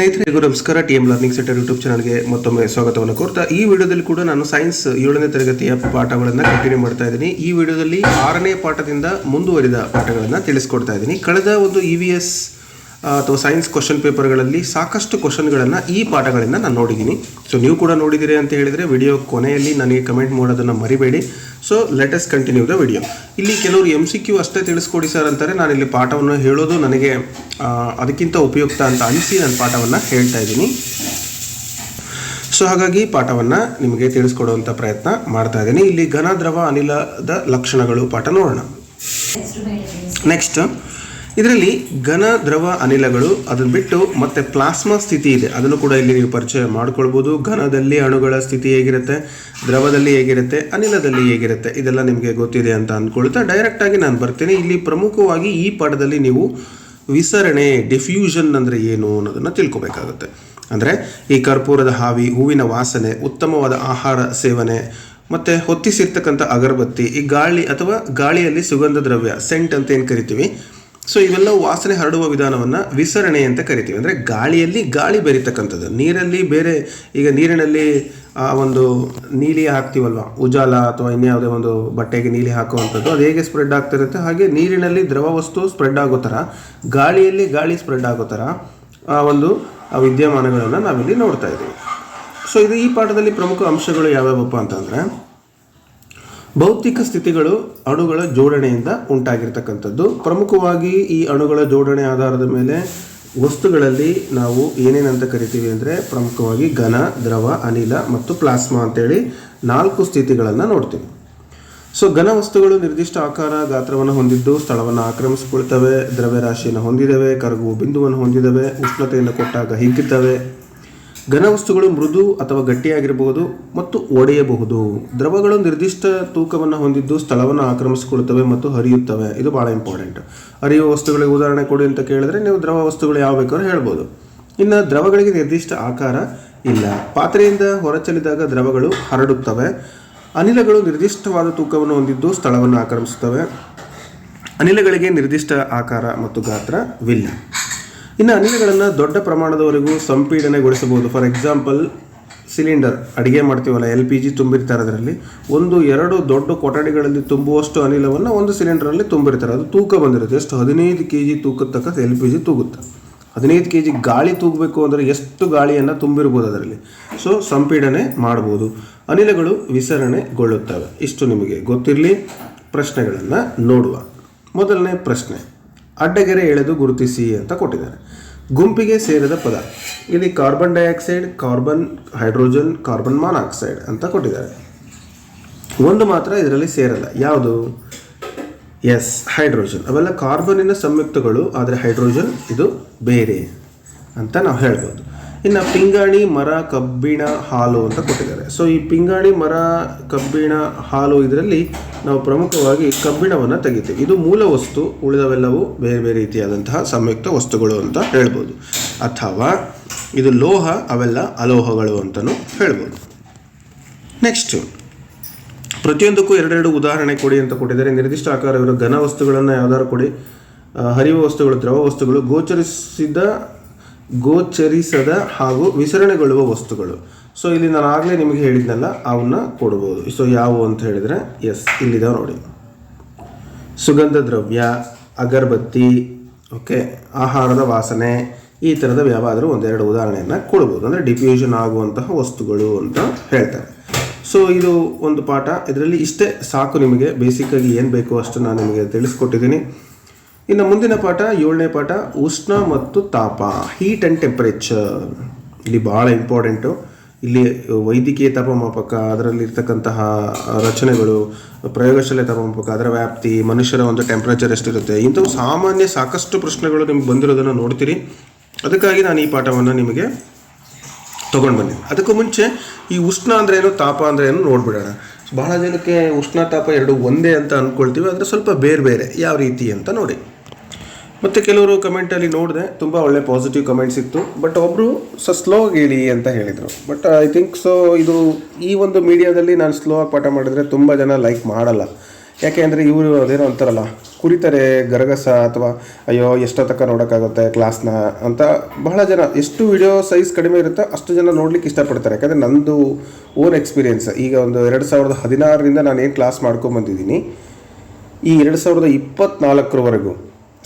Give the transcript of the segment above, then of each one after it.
ಸ್ನೇಹಿತರಿಗೂ ನಮಸ್ಕಾರ. T M learning centre YouTube ಚಾನಲ್ಗೆ ಮತ್ತೊಮ್ಮೆ ಸ್ವಾಗತವನ್ನು ಕೋರ್ತಾ, ಈ ವಿಡಿಯೋದಲ್ಲಿ ಕೂಡ ನಾನು ಸೈನ್ಸ್ ಏಳನೇ ತರಗತಿಯ ಪಾಠಗಳನ್ನು ಕಂಟಿನ್ಯೂ ಮಾಡ್ತಾ ಇದ್ದೀನಿ. ಈ ವಿಡಿಯೋದಲ್ಲಿ ಆರನೇ ಪಾಠದಿಂದ ಮುಂದುವರಿದ ಪಾಠಗಳನ್ನು ತಿಳಿಸ್ಕೊಡ್ತಾ ಇದ್ದೀನಿ. ಕಳೆದ ಒಂದು ಇ ವಿ ಎಸ್ ಅಥವಾ ಸೈನ್ಸ್ ಕ್ವಶನ್ ಪೇಪರ್ಗಳಲ್ಲಿ ಸಾಕಷ್ಟು ಕ್ವಶನ್ಗಳನ್ನು ಈ ಪಾಠಗಳಿಂದ ನಾನು ನೋಡಿದ್ದೀನಿ. ಸೊ ನೀವು ಕೂಡ ನೋಡಿದ್ದೀರಿ ಅಂತ ಹೇಳಿದರೆ ವಿಡಿಯೋ ಕೊನೆಯಲ್ಲಿ ನನಗೆ ಕಮೆಂಟ್ ಮಾಡೋದನ್ನು ಮರಿಬೇಡಿ. So let's continue the video ಇಲ್ಲಿ ಕೆಲವರು ಎಂ ಸಿ ಕ್ಯೂ ಅಷ್ಟೇ ತಿಳಿಸ್ಕೊಡಿ ಸರ್ ಅಂತಾರೆ. ನಾನು ಇಲ್ಲಿ ಪಾಠವನ್ನು ಹೇಳೋದು ನನಗೆ ಅದಕ್ಕಿಂತ ಉಪಯುಕ್ತ ಅಂತ ಅನಿಸಿ ನಾನು ಪಾಠವನ್ನು ಹೇಳ್ತಾ ಇದ್ದೀನಿ. ಸೊ ಹಾಗಾಗಿ ಪಾಠವನ್ನು ನಿಮಗೆ ತಿಳಿಸ್ಕೊಡುವಂಥ ಪ್ರಯತ್ನ ಮಾಡ್ತಾ ಇದ್ದೀನಿ. ಇಲ್ಲಿ ಘನ ದ್ರವ ಅನಿಲದ ಲಕ್ಷಣಗಳು ಪಾಠ ನೋಡೋಣ. ನೆಕ್ಸ್ಟ್ ಇದರಲ್ಲಿ ಘನ, ದ್ರವ ಅನಿಲಗಳು, ಅದನ್ನು ಬಿಟ್ಟು ಮತ್ತೆ ಪ್ಲಾಸ್ಮಾ ಸ್ಥಿತಿ ಇದೆ. ಅದನ್ನು ಕೂಡ ಇಲ್ಲಿ ನೀವು ಪರಿಚಯ ಮಾಡ್ಕೊಳ್ಬೋದು. ಘನದಲ್ಲಿ ಅಣುಗಳ ಸ್ಥಿತಿ ಹೇಗಿರುತ್ತೆ, ದ್ರವದಲ್ಲಿ ಹೇಗಿರುತ್ತೆ, ಅನಿಲದಲ್ಲಿ ಹೇಗಿರುತ್ತೆ, ಇದೆಲ್ಲ ನಿಮಗೆ ಗೊತ್ತಿದೆ ಅಂತ ಅಂದ್ಕೊಳ್ತಾ ಡೈರೆಕ್ಟಾಗಿ ನಾನು ಬರ್ತೀನಿ. ಇಲ್ಲಿ ಪ್ರಮುಖವಾಗಿ ಈ ಪಾಠದಲ್ಲಿ ನೀವು ವಿಸರಣೆ ಡಿಫ್ಯೂಷನ್ ಅಂದರೆ ಏನು ಅನ್ನೋದನ್ನು ತಿಳ್ಕೊಬೇಕಾಗುತ್ತೆ. ಅಂದರೆ ಈ ಕರ್ಪೂರದ ಹಾವಿ, ಹೂವಿನ ವಾಸನೆ, ಉತ್ತಮವಾದ ಆಹಾರ ಸೇವನೆ, ಮತ್ತು ಹೊತ್ತಿಸಿರ್ತಕ್ಕಂಥ ಅಗರಬತ್ತಿ, ಈ ಗಾಳಿ ಅಥವಾ ಗಾಳಿಯಲ್ಲಿ ಸುಗಂಧ ದ್ರವ್ಯ ಸೆಂಟ್ ಅಂತ ಏನು ಕರಿತೀವಿ? ಸೊ ಇವೆಲ್ಲವೂ ವಾಸನೆ ಹರಡುವ ವಿಧಾನವನ್ನು ವಿಸರಣೆ ಅಂತ ಕರಿತೀವಿ. ಅಂದರೆ ಗಾಳಿಯಲ್ಲಿ ಗಾಳಿ ಬೆರೀತಕ್ಕಂಥದ್ದು. ನೀರಲ್ಲಿ ಬೇರೆ, ಈಗ ನೀರಿನಲ್ಲಿ, ಆ, ಒಂದು ನೀಲಿ ಹಾಕ್ತೀವಲ್ವ? ಉಜಾಲ ಅಥವಾ ಇನ್ಯಾವುದೇ ಒಂದು ಬಟ್ಟೆಗೆ ನೀಲಿ ಹಾಕುವಂಥದ್ದು, ಅದು ಹೇಗೆ ಸ್ಪ್ರೆಡ್ ಆಗ್ತಿರುತ್ತೆ? ಹಾಗೆ ನೀರಿನಲ್ಲಿ ದ್ರವ ವಸ್ತು ಸ್ಪ್ರೆಡ್ ಆಗೋ ಥರ, ಗಾಳಿಯಲ್ಲಿ ಗಾಳಿ ಸ್ಪ್ರೆಡ್ ಆಗೋ ಥರ, ಆ, ಒಂದು ವಿದ್ಯಮಾನಗಳನ್ನು ನಾವಿಲ್ಲಿ ನೋಡ್ತಾ ಇದ್ದೀವಿ. ಸೊ ಇದು ಈ ಪಾಠದಲ್ಲಿ ಪ್ರಮುಖ ಅಂಶಗಳು ಯಾವ್ಯಾವಪ್ಪ ಅಂತಂದರೆ ಭೌತಿಕ ಸ್ಥಿತಿಗಳು ಅಣುಗಳ ಜೋಡಣೆಯಿಂದ ಉಂಟಾಗಿರ್ತಕ್ಕಂಥದ್ದು. ಪ್ರಮುಖವಾಗಿ ಈ ಅಣುಗಳ ಜೋಡಣೆ ಆಧಾರದ ಮೇಲೆ ವಸ್ತುಗಳಲ್ಲಿ ನಾವು ಏನೇನಂತ ಕರಿತೀವಿ ಅಂದರೆ ಪ್ರಮುಖವಾಗಿ ಘನ, ದ್ರವ, ಅನಿಲ ಮತ್ತು ಪ್ಲಾಸ್ಮಾ ಅಂತೇಳಿ ನಾಲ್ಕು ಸ್ಥಿತಿಗಳನ್ನು ನೋಡ್ತೀವಿ. ಸೊ, ಘನ ವಸ್ತುಗಳು ನಿರ್ದಿಷ್ಟ ಆಕಾರ ಗಾತ್ರವನ್ನು ಹೊಂದಿದ್ದು, ಸ್ಥಳವನ್ನು ಆಕ್ರಮಿಸಿಕೊಳ್ತವೆ, ದ್ರವ್ಯರಾಶಿಯನ್ನು ಹೊಂದಿದವೆ, ಕರಗುವ ಬಿಂದುವನ್ನು ಹೊಂದಿದವೆ, ಉಷ್ಣತೆಯನ್ನು ಕೊಟ್ಟಾಗ ಹಿಗ್ಗುತ್ತವೆ ಘನ ವಸ್ತುಗಳು ಮೃದು ಅಥವಾ ಗಟ್ಟಿಯಾಗಿರಬಹುದು ಮತ್ತು ಒಡೆಯಬಹುದು. ದ್ರವಗಳು ನಿರ್ದಿಷ್ಟ ತೂಕವನ್ನು ಹೊಂದಿದ್ದು ಸ್ಥಳವನ್ನು ಆಕ್ರಮಿಸಿಕೊಳ್ಳುತ್ತವೆ ಮತ್ತು ಹರಿಯುತ್ತವೆ. ಇದು ಭಾಳ ಇಂಪಾರ್ಟೆಂಟ್ ಹರಿಯುವ ವಸ್ತುಗಳಿಗೆ ಉದಾಹರಣೆ ಕೊಡಿ ಅಂತ ಕೇಳಿದ್ರೆ ನೀವು ದ್ರವ ವಸ್ತುಗಳು ಯಾವ ಬೇಕಾದ್ರೂ ಹೇಳ್ಬೋದು. ಇನ್ನು ದ್ರವಗಳಿಗೆ ನಿರ್ದಿಷ್ಟ ಆಕಾರ ಇಲ್ಲ. ಪಾತ್ರೆಯಿಂದ ಹೊರಚಲಿದಾಗ ದ್ರವಗಳು ಹರಡುತ್ತವೆ. ಅನಿಲಗಳು ನಿರ್ದಿಷ್ಟವಾದ ತೂಕವನ್ನು ಹೊಂದಿದ್ದು ಸ್ಥಳವನ್ನು ಆಕ್ರಮಿಸುತ್ತವೆ. ಅನಿಲಗಳಿಗೆ ನಿರ್ದಿಷ್ಟ ಆಕಾರ ಮತ್ತು ಗಾತ್ರವಿಲ್ಲ. ಇನ್ನು ಅನಿಲಗಳನ್ನು ದೊಡ್ಡ ಪ್ರಮಾಣದವರೆಗೂ ಸಂಪೀಡನೆಗೊಳಿಸಬಹುದು. ಫಾರ್ ಎಕ್ಸಾಂಪಲ್ ಸಿಲಿಂಡರ್ ಅಡುಗೆ ಮಾಡ್ತೀವಲ್ಲ ಎಲ್ ಪಿ ಜಿ ತುಂಬಿರ್ತಾರೆ ಅದರಲ್ಲಿ. ಒಂದು, ಎರಡು ದೊಡ್ಡ ಕೊಠಡಿಗಳಲ್ಲಿ ತುಂಬುವಷ್ಟು ಅನಿಲವನ್ನು ಒಂದು ಸಿಲಿಂಡರಲ್ಲಿ ತುಂಬಿರ್ತಾರೆ. ಅದು ತೂಕ ಬಂದಿರುತ್ತೆ. ಎಷ್ಟು ಹದಿನೈದು ಕೆ ಜಿ ತೂಕದ ತಕ್ಕ ಎಲ್ ಪಿ ಜಿ ತೂಗುತ್ತೆ. ಹದಿನೈದು ಕೆ ಜಿ ಗಾಳಿ ತೂಗಬೇಕು ಅಂದರೆ ಎಷ್ಟು ಗಾಳಿಯನ್ನು ತುಂಬಿರ್ಬೋದು ಅದರಲ್ಲಿ. ಸೊ ಸಂಪೀಡನೆ ಮಾಡ್ಬೋದು. ಅನಿಲಗಳು ವಿಸರಣೆಗೊಳ್ಳುತ್ತವೆ. ಇಷ್ಟು ನಿಮಗೆ ಗೊತ್ತಿರಲಿ. ಪ್ರಶ್ನೆಗಳನ್ನು ನೋಡುವ. ಮೊದಲನೇ ಪ್ರಶ್ನೆ. ಅಡ್ಡಗೆರೆ ಎಳೆದು ಗುರುತಿಸಿ ಅಂತ ಕೊಟ್ಟಿದ್ದಾರೆ. ಗುಂಪಿಗೆ ಸೇರಿದ ಪದ. ಇಲ್ಲಿ carbon dioxide, carbon hydrogen, carbon monoxide ಅಂತ ಕೊಟ್ಟಿದ್ದಾರೆ. ಒಂದು ಮಾತ್ರ ಇದರಲ್ಲಿ ಸೇರಲ್ಲ. ಯಾವುದು? Yes, hydrogen. ಅವೆಲ್ಲ ಕಾರ್ಬನಿನ ಸಂಯುಕ್ತಗಳು, ಆದರೆ ಹೈಡ್ರೋಜನ್ ಇದು ಬೇರೆ ಅಂತ ನಾವು ಹೇಳ್ಬೋದು. ಇನ್ನು ಪಿಂಗಾಣಿ, ಮರ, ಕಬ್ಬಿಣ, ಹಾಲು ಅಂತ ಕೊಟ್ಟಿದ್ದಾರೆ. ಸೊ ಈ ಪಿಂಗಾಣಿ, ಮರ, ಕಬ್ಬಿಣ, ಹಾಲು ಇದರಲ್ಲಿ ನಾವು ಪ್ರಮುಖವಾಗಿ ಕಬ್ಬಿಣವನ್ನು ತೆಗಿತೀವಿ. ಇದು ಮೂಲ ವಸ್ತು, ಉಳಿದವೆಲ್ಲವೂ ಬೇರೆ ಬೇರೆ ರೀತಿಯಾದಂತಹ ಸಂಯುಕ್ತ ವಸ್ತುಗಳು ಅಂತ ಹೇಳ್ಬೋದು. ಅಥವಾ ಇದು ಲೋಹ, ಅವೆಲ್ಲ ಅಲೋಹಗಳು ಅಂತಲೂ ಹೇಳ್ಬೋದು. ನೆಕ್ಸ್ಟು ಪ್ರತಿಯೊಂದಕ್ಕೂ ಎರಡೆರಡು ಉದಾಹರಣೆ ಕೊಡಿ ಅಂತ ಕೊಟ್ಟಿದ್ದಾರೆ. ನಿರ್ದಿಷ್ಟ ಆಕಾರವಿರೋ ಘನ ವಸ್ತುಗಳನ್ನು ಯಾವ್ದಾದ್ರು ಕೊಡಿ. ಹರಿವ ವಸ್ತುಗಳು, ದ್ರವ ವಸ್ತುಗಳು ಗೋಚರಿಸಿದ ಗೋಚರಿಸದ ಹಾಗೂ ವಿಸರಣೆಗೊಳ್ಳುವ ವಸ್ತುಗಳು. ಸೊ ಇಲ್ಲಿ ನಾನು ಆಗಲೇ ನಿಮಗೆ ಹೇಳಿದ್ನಲ್ಲ ಅವನ್ನ ಕೊಡ್ಬೋದು. ಸೊ ಯಾವುವು ಅಂತ ಹೇಳಿದರೆ ಎಸ್ ಇಲ್ಲಿದಾವೆ ನೋಡಿ. ಸುಗಂಧ ದ್ರವ್ಯ ಅಗರಬತ್ತಿ ಓಕೆ ಆಹಾರದ ವಾಸನೆ, ಈ ಥರದ ಯಾವಾದರೂ ಒಂದೆರಡು ಉದಾಹರಣೆಯನ್ನು ಕೊಡ್ಬೋದು. ಅಂದರೆ ಡಿಫ್ಯೂಷನ್ ಆಗುವಂತಹ ವಸ್ತುಗಳು ಅಂತ ಹೇಳ್ತಾರೆ. ಸೊ ಇದು ಒಂದು ಪಾಠ. ಇದರಲ್ಲಿ ಇಷ್ಟೇ ಸಾಕು ನಿಮಗೆ. ಬೇಸಿಕ್ಕಾಗಿ ಏನು ಬೇಕು ಅಷ್ಟು ನಾನು ನಿಮಗೆ ತಿಳಿಸ್ಕೊಟ್ಟಿದ್ದೀನಿ. ಇನ್ನು ಮುಂದಿನ ಪಾಠ, ಏಳನೇ ಪಾಠ, ಉಷ್ಣ ಮತ್ತು ತಾಪ ಹೀಟ್ ಆ್ಯಂಡ್ ಟೆಂಪರೇಚರ್ ಇಲ್ಲಿ ಭಾಳ ಇಂಪಾರ್ಟೆಂಟು ಇಲ್ಲಿ ವೈದ್ಯಕೀಯ ತಾಪಮಾಪಕ, ಅದರಲ್ಲಿರ್ತಕ್ಕಂತಹ ರಚನೆಗಳು, ಪ್ರಯೋಗಶಾಲೆ ತಾಪಮಾಪಕ, ಅದರ ವ್ಯಾಪ್ತಿ, ಮನುಷ್ಯರ ಒಂದು ಟೆಂಪ್ರೇಚರ್ ಎಷ್ಟಿರುತ್ತೆ, ಇಂಥವು ಸಾಮಾನ್ಯ ಸಾಕಷ್ಟು ಪ್ರಶ್ನೆಗಳು ನಿಮ್ಗೆ ಬಂದಿರೋದನ್ನು ನೋಡ್ತೀರಿ. ಅದಕ್ಕಾಗಿ ನಾನು ಈ ಪಾಠವನ್ನು ನಿಮಗೆ ತೊಗೊಂಡು ಬನ್ನಿ ಅದಕ್ಕೂ ಮುಂಚೆ ಈ ಉಷ್ಣ ಅಂದರೆ ಏನು, ತಾಪ ಅಂದರೆ ಏನು ನೋಡ್ಬಿಡೋಣ. ಬಹಳ ಜನಕ್ಕೆ ಉಷ್ಣ, ತಾಪ ಎರಡು ಒಂದೇ ಅಂತ ಅಂದ್ಕೊಳ್ತೀವಿ ಆದರೆ ಸ್ವಲ್ಪ ಬೇರೆ ಬೇರೆ ಯಾವ ರೀತಿ ಅಂತ ನೋಡಿ. ಮತ್ತು ಕೆಲವರು ಕಮೆಂಟಲ್ಲಿ ನೋಡಿದೆ, ತುಂಬ ಒಳ್ಳೆ ಪಾಸಿಟಿವ್ ಕಮೆಂಟ್ಸ್ ಇತ್ತು. ಬಟ್ ಒಬ್ಬರು ಸೊ ಸ್ಲೋ ಹೇಳಿ ಅಂತ ಹೇಳಿದರು. ಬಟ್ ಐ ಥಿಂಕ್ ಸೊ ಇದು ಈ ಒಂದು ಮೀಡಿಯಾದಲ್ಲಿ ನಾನು ಸ್ಲೋ ಆಗಿ ಪಾಠ ಮಾಡಿದ್ರೆ ತುಂಬ ಜನ ಲೈಕ್ ಮಾಡಲ್ಲ. ಯಾಕೆ ಅಂದರೆ ಇವರು ಅದೇನೋ ಅಂತಾರಲ್ಲ, ಕುರಿತಾರೆ ಗರಗಸ ಅಥವಾ, ಅಯ್ಯೋ ಎಷ್ಟೋ ತಕ್ಕ ನೋಡೋಕ್ಕಾಗುತ್ತೆ ಕ್ಲಾಸ್ನ ಅಂತ ಬಹಳ ಜನ, ಎಷ್ಟು ವಿಡಿಯೋ ಸೈಜ್ ಕಡಿಮೆ ಇರುತ್ತೋ ಅಷ್ಟು ಜನ ನೋಡ್ಲಿಕ್ಕೆ ಇಷ್ಟಪಡ್ತಾರೆ. ಯಾಕಂದರೆ ನಂದು ಓನ್ ಎಕ್ಸ್ಪೀರಿಯೆನ್ಸ್ ಈಗ ಒಂದು ಎರಡು ಸಾವಿರದ ಹದಿನಾರರಿಂದ ನಾನು ಏನು ಕ್ಲಾಸ್ ಮಾಡ್ಕೊಂಬಂದಿದ್ದೀನಿ ಈ ಎರಡು ಸಾವಿರದ ಇಪ್ಪತ್ನಾಲ್ಕರವರೆಗೂ.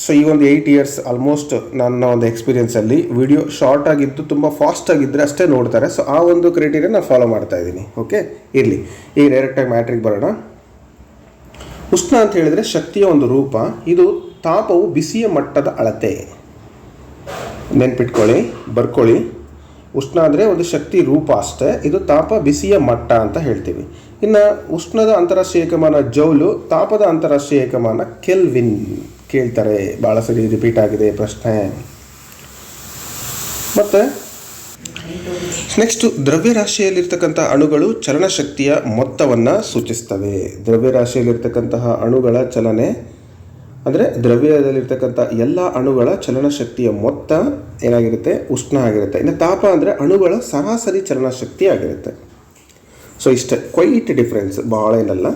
ಸೊ ಈ ಒಂದು ಏಯ್ಟ್ ಇಯರ್ಸ್ ಆಲ್ಮೋಸ್ಟ್ ನನ್ನ ಒಂದು ಎಕ್ಸ್ಪೀರಿಯೆನ್ಸಲ್ಲಿ ವಿಡಿಯೋ ಶಾರ್ಟ್ ಆಗಿದ್ದು ತುಂಬ ಫಾಸ್ಟ್ ಆಗಿದ್ದರೆ ಅಷ್ಟೇ ನೋಡ್ತಾರೆ. ಸೊ ಆ ಒಂದು ಕ್ರೈಟೀರಿಯಾ ನಾನು ಫಾಲೋ ಮಾಡ್ತಾ ಇದ್ದೀನಿ. ಓಕೆ ಇರಲಿ. ಈಗ ಡೈರೆಕ್ಟಾಗಿ ಮ್ಯಾಟ್ರಿಗೆ ಬರೋಣ. ಉಷ್ಣ ಅಂತ ಹೇಳಿದರೆ ಶಕ್ತಿಯ ಒಂದು ರೂಪ. ಇದು ತಾಪವು ಬಿಸಿಯ ಮಟ್ಟದ ಅಳತೆ. ನೆನ್ಪಿಟ್ಕೊಳ್ಳಿ, ಬರ್ಕೊಳ್ಳಿ. ಉಷ್ಣ ಅಂದರೆ ಒಂದು ಶಕ್ತಿ ರೂಪ ಅಷ್ಟೇ. ಇದು ತಾಪ ಬಿಸಿಯ ಮಟ್ಟ ಅಂತ ಹೇಳ್ತೀವಿ. ಇನ್ನು ಉಷ್ಣದ ಅಂತಾರಾಷ್ಟ್ರೀಯ ಏಕಮಾನ ಜೌಲು, ತಾಪದ ಅಂತಾರಾಷ್ಟ್ರೀಯ ಏಕಮಾನ ಕೆಲ್ವಿನ್. ಕೇಳ್ತಾರೆ ಭಾಳ ಸರಿ ರಿಪೀಟ್ ಆಗಿದೆ ಪ್ರಶ್ನೆ. ಮತ್ತು ನೆಕ್ಸ್ಟು ದ್ರವ್ಯರಾಶಿಯಲ್ಲಿರ್ತಕ್ಕಂಥ ಅಣುಗಳು ಚಲನಶಕ್ತಿಯ ಮೊತ್ತವನ್ನು ಸೂಚಿಸ್ತವೆ. ದ್ರವ್ಯರಾಶಿಯಲ್ಲಿರ್ತಕ್ಕಂತಹ ಅಣುಗಳ ಚಲನೆ ಅಂದರೆ ದ್ರವ್ಯದಲ್ಲಿರ್ತಕ್ಕಂಥ ಎಲ್ಲ ಅಣುಗಳ ಚಲನಶಕ್ತಿಯ ಮೊತ್ತ ಏನಾಗಿರುತ್ತೆ? ಉಷ್ಣ ಆಗಿರುತ್ತೆ. ಇನ್ನು ತಾಪ ಅಂದರೆ ಅಣುಗಳ ಸರಾಸರಿ ಚಲನಶಕ್ತಿ ಆಗಿರುತ್ತೆ. ಸೊ ಇಷ್ಟೇ ಕ್ವೈಟ್ ಡಿಫ್ರೆನ್ಸ್ ಭಾಳ ಏನಲ್ಲ.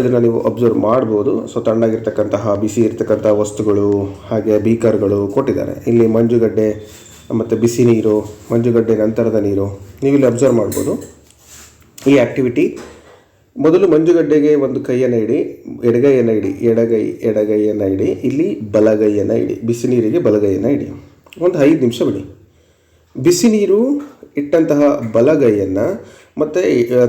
ಇದನ್ನು ನೀವು ಅಬ್ಸರ್ವ್ ಮಾಡ್ಬೋದು. ಸೊ ತಣ್ಣಗಿರ್ತಕ್ಕಂತಹ, ಬಿಸಿ ಇರ್ತಕ್ಕಂಥ ವಸ್ತುಗಳು, ಹಾಗೆ ಬೀಕರ್ಗಳು ಕೊಟ್ಟಿದ್ದಾರೆ. ಇಲ್ಲಿ ಮಂಜುಗಡ್ಡೆ, ಮತ್ತು ಬಿಸಿ ನೀರು, ಮಂಜುಗಡ್ಡೆ ನಂತರದ ನೀರು ನೀವು ಇಲ್ಲಿ ಅಬ್ಸರ್ವ್ ಮಾಡ್ಬೋದು. ಈ ಆ್ಯಕ್ಟಿವಿಟಿ ಮೊದಲು ಮಂಜುಗಡ್ಡೆಗೆ ಒಂದು ಕೈಯನ್ನು ಇಡಿ, ಎಡಗೈಯನ್ನು ಇಡಿ, ಎಡಗೈ, ಎಡಗೈಯನ್ನು ಇಡಿ, ಇಲ್ಲಿ ಬಲಗೈಯನ್ನು ಇಡಿ, ಬಿಸಿ ನೀರಿಗೆ ಬಲಗೈಯನ್ನು ಇಡಿ. ಒಂದು ಐದು ನಿಮಿಷ ಬಿಡಿ. ಬಿಸಿ ನೀರು ಇಟ್ಟಂತಹ ಬಲಗೈಯನ್ನು ಮತ್ತು